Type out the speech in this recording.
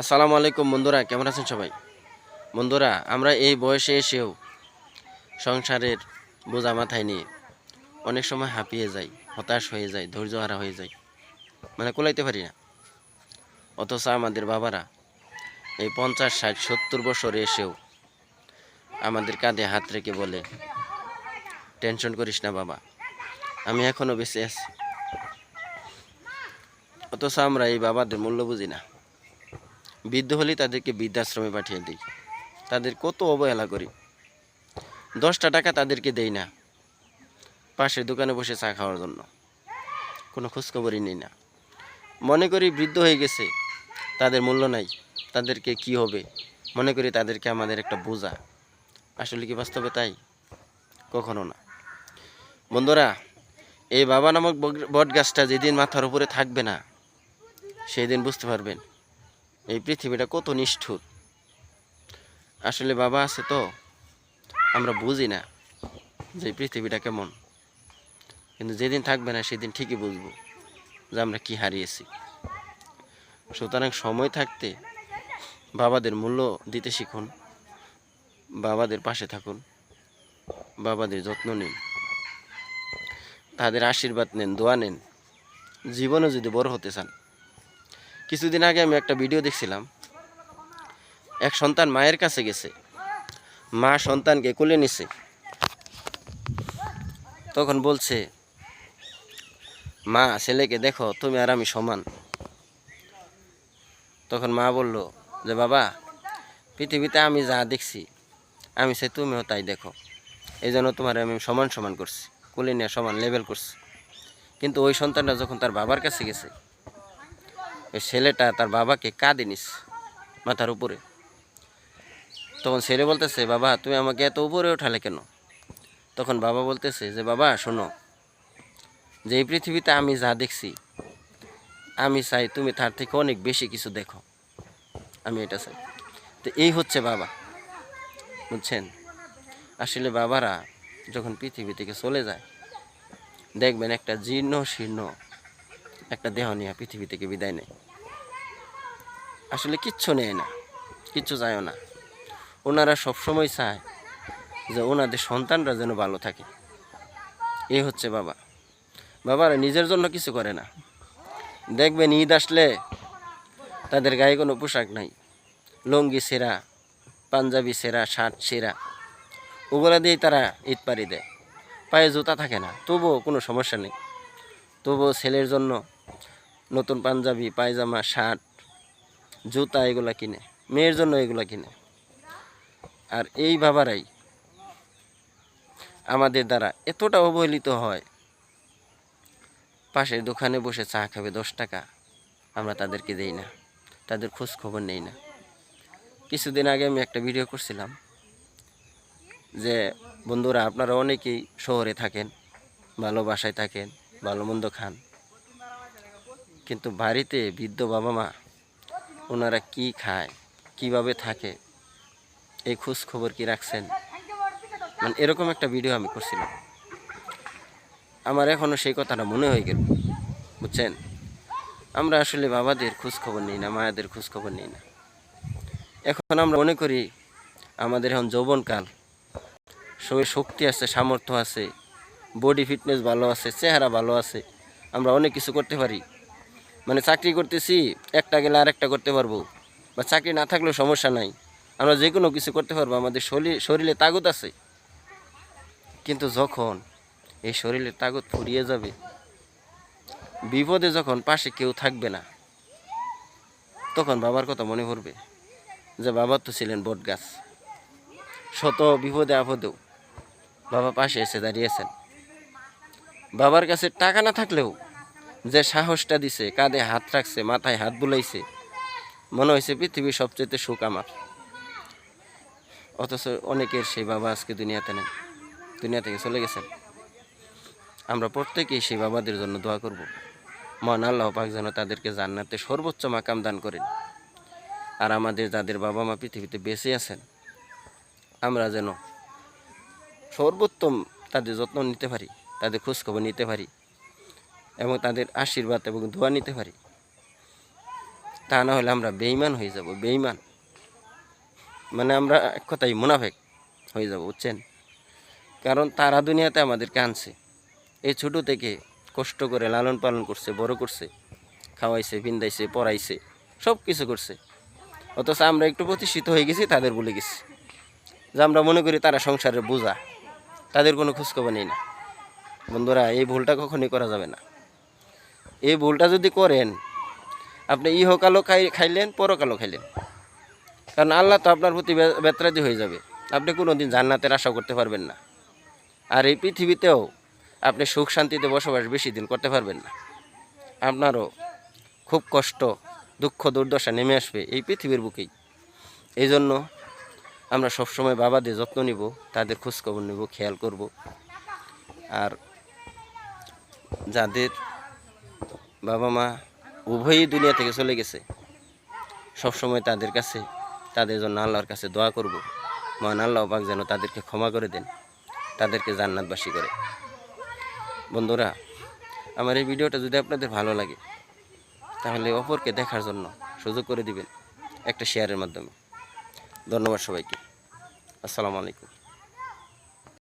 আসসালামু আলাইকুম বন্ধুরা, কেমন আছেন সবাই? বন্ধুরা, আমরা এই বয়সে এসেও সংসারের বোঝা মাথায় নিয়ে অনেক সময় হাঁপিয়ে যাই, হতাশ হয়ে যায় ধৈর্য হারা হয়ে যায় মানে কোলাইতে পারি না। অথচ আমাদের বাবারা এই পঞ্চাশ, ষাট, সত্তর বছরে এসেও আমাদের কাঁধে হাত রেখে বলে, টেনশন করিস না বাবা, আমি এখনও বেঁচে আছি। অথচ আমরা এই বাবাদের মূল্য বুঝি না। বৃদ্ধ হলেই তাদেরকে বৃদ্ধাশ্রমে পাঠিয়ে দিই। তাদের কত অবহেলা করি। দশটা টাকা তাদেরকে দেই না। পাশের দোকানে বসে চা খাওয়ার জন্য। কোনো খোঁজখবরই নেই না। মনে করি বৃদ্ধ হয়ে গেছে। তাদের মূল্য নাই। তাদেরকে কি হবে? মনে করি তাদেরকে আমাদের একটা বোঝা। আসলে কি বাস্তবে তাই? কখনো না। বন্ধুরা, এই বাবা নামক বট গাছটা যেদিন মাথার উপরে থাকবে না সেই দিন বুঝতে পারবেন এই পৃথিবীটা কত নিষ্ঠুর। আসলে বাবা আছে তো, আমরা বুঝি না যে পৃথিবীটা কেমন। কিন্তু যেদিন থাকবে না সেদিন ঠিকই বুঝব যে আমরা কি হারিয়েছি। সুতরাং সময় থাকতে বাবাদের মূল্য দিতে শিখুন, বাবাদের পাশে থাকুন, বাবাদের যত্ন নিন, তাদের আশীর্বাদ নেন, দোয়া নেন, জীবনে যদি বড় হতে চান কিছুদিন আগে আমি একটা ভিডিও দেখছিলাম। এক সন্তান মায়ের কাছে গেছে। মা সন্তানকে কোলে নিছে। তখন বলছে, মা, ছেলেকে দেখো, তুমি আর আমি সমান। তখন মা বলল, যে বাবা, পৃথিবীতে আমি যা দেখছি, আমি সে তুমিও তাই দেখো। এই জন্য তোমার আমি সমান সমান করছি, কোলে নিয়ে সমান লেভেল করছি। কিন্তু ওই সন্তানটা যখন তার বাবার কাছে গেছে ওই ছেলেটা তার বাবাকে কাঁদে নিস মাথার উপরে। তখন ছেলে বলতেছে, বাবা, তুমি আমাকে এত উপরে ওঠালে কেন? তখন বাবা বলতেছে যে, বাবা, শোনো, যে এই পৃথিবীতে আমি যা দেখছি, আমি চাই তুমি তার থেকে অনেক বেশি কিছু দেখো। আমি এটা চাই। তো এই হচ্ছে বাবা, বুঝছেন? আসলে বাবারা যখন পৃথিবী থেকে চলে যায়, দেখবেন একটা জীর্ণ শীর্ণ একটা দেহ নিয়ে পৃথিবী থেকে বিদায় নেয়। আসলে কিচ্ছু নেয় না, কিচ্ছু চায়ও না। ওনারা সবসময় চায় যে ওনাদের সন্তানরা যেন ভালো থাকে। এই হচ্ছে বাবা। বাবারা নিজের জন্য কিছু করে না। দেখবেন ঈদ আসলে তাদের গায়ে কোনো পোশাক নাই। লুঙ্গি সেরা, পাঞ্জাবি সেরা, শার্ট সেরা, ওগুলা দিয়েই তারা ঈদ পাড়ি দেয়। পায়ে জুতা থাকে না, তবুও কোনো সমস্যা নেই। তবুও ছেলের জন্য নতুন পাঞ্জাবি, পায়জামা, শার্ট জুতা এগুলা কিনে, মেয়ের জন্য এগুলা কিনে। আর এই বাবারাই আমাদের দ্বারা এতটা অবহেলিত হয়। পাশের দোকানে বসে চা খাবে দশ টাকা, আমরা তাদেরকে দেই না, তাদের খোঁজ খবর নেই না। কিছুদিন আগে আমি একটা ভিডিও করছিলাম যে, বন্ধুরা, আপনারা অনেকেই শহরে থাকেন, ভালো বাসায় থাকেন, ভালো মন্দ খান। কিন্তু বাড়িতে বৃদ্ধ বাবা মা ওনারা কি খায়, কীভাবে থাকে, এই খোঁজ খবর কি রাখছেন? মানে এরকম একটা ভিডিও আমি করছিলাম। আমার এখনও সেই কথাটা মনে হয়ে গেল, বুঝছেন? আমরা আসলে বাবাদের খোঁজ খবর নিই না, মায়াদের খোঁজ খবর নিই না। এখন আমরা মনে করি, আমাদের এখন যৌবনকাল। শরীর শক্তি আছে, সামর্থ্য আছে বডি ফিটনেস ভালো আছে, চেহারা ভালো আছে, আমরা অনেক কিছু করতে পারি। মানে চাকরি করতেছি, একটা গেলে আরেকটা করতে পারব। বা চাকরি না থাকলেও সমস্যা নাই। আমরা যে কোনো কিছু করতে পারব, আমাদের শরীর, শরীরে তাগত আছে। কিন্তু যখন এই শরীরের তাগত ফুরিয়ে যাবে, বিপদে যখন পাশে কেউ থাকবে না, তখন বাবার কথা মনে পড়বে যে, বাবা তো ছিলেন বট গাছ শত বিপদে আপদেও বাবা পাশে এসে দাঁড়িয়েছেন। বাবার কাছে টাকা না থাকলেও যে সাহসটা দিছে, কাঁধে হাত রাখছে, মাথায় হাত বুলাইছে, মনে হয়েছে পৃথিবীর সবচেয়ে সুখ আমার। অথচ অনেকের সেই বাবা আজকে দুনিয়াতে নেই, দুনিয়া থেকে চলে গেছেন। আমরা প্রত্যেকেই সেই বাবাদের জন্য দোয়া করব। মহান আল্লাহ পাক যেন তাদেরকে জান্নাতে সর্বোচ্চ মাকাম দান করেন। আর আমাদের যাদের বাবা মা পৃথিবীতে বেঁচে আছেন, আমরা যেন সর্বোত্তম তাদের যত্ন নিতে পারি, তাদের খোঁজখবর নিতে পারি। এবং তাদের আশীর্বাদ এবং দোয়া নিতে পারি। তা না হলে আমরা বেইমান হয়ে যাব বেইমান মানে আমরা এক কথাই মুনাফেক হয়ে যাব, বুঝছেন? কারণ তারা দুনিয়াতে আমাদেরকে আনছে। এই ছোটো থেকে কষ্ট করে লালন পালন করছে, বড় করছে, খাওয়াইছে পিন্দাইছে পড়াইছে সব কিছু করছে। অথচ আমরা একটু প্রতিষ্ঠিত হয়ে গেছি, তাদের বলে গেছি। যে আমরা মনে করি তারা সংসারের বোঝা, তাদের কোনো খোঁজখবর নেই না। বন্ধুরা, এই ভুলটা কখনই করা যাবে না। এই ভুলটা যদি করেন, আপনি ইহকালও খাই, খাইলেন, পরকালও খাইলেন। কারণ আল্লাহ তো আপনার প্রতি বেত্রাদি হয়ে যাবে। আপনি কোনো দিন জান্নাতের আশা করতে পারবেন না। আর এই পৃথিবীতেও আপনি সুখ শান্তিতে বসবাস বেশি দিন করতে পারবেন না। আপনারও খুব কষ্ট, দুঃখ, দুর্দশা নেমে আসবে এই পৃথিবীর বুকেই। এই জন্য আমরা সবসময় বাবাদের যত্ন নিব, তাদের খোঁজখবর নেব, খেয়াল করব। আর যাদের বাবা মা উভয়ই দুনিয়া থেকে চলে গেছে। সবসময় তাদের কাছে, তাদের জন্য আল্লাহর কাছে দোয়া করব। মহান আল্লাহ পাক যেন তাদেরকে ক্ষমা করে দেন, তাদেরকে জান্নাতবাসী করে। বন্ধুরা, আমার এই ভিডিওটা যদি আপনাদের ভালো লাগে, তাহলে অপরকে দেখার জন্য সুযোগ করে দিবেন একটা শেয়ারের মাধ্যমে। ধন্যবাদ সবাইকে। আসসালামু আলাইকুম।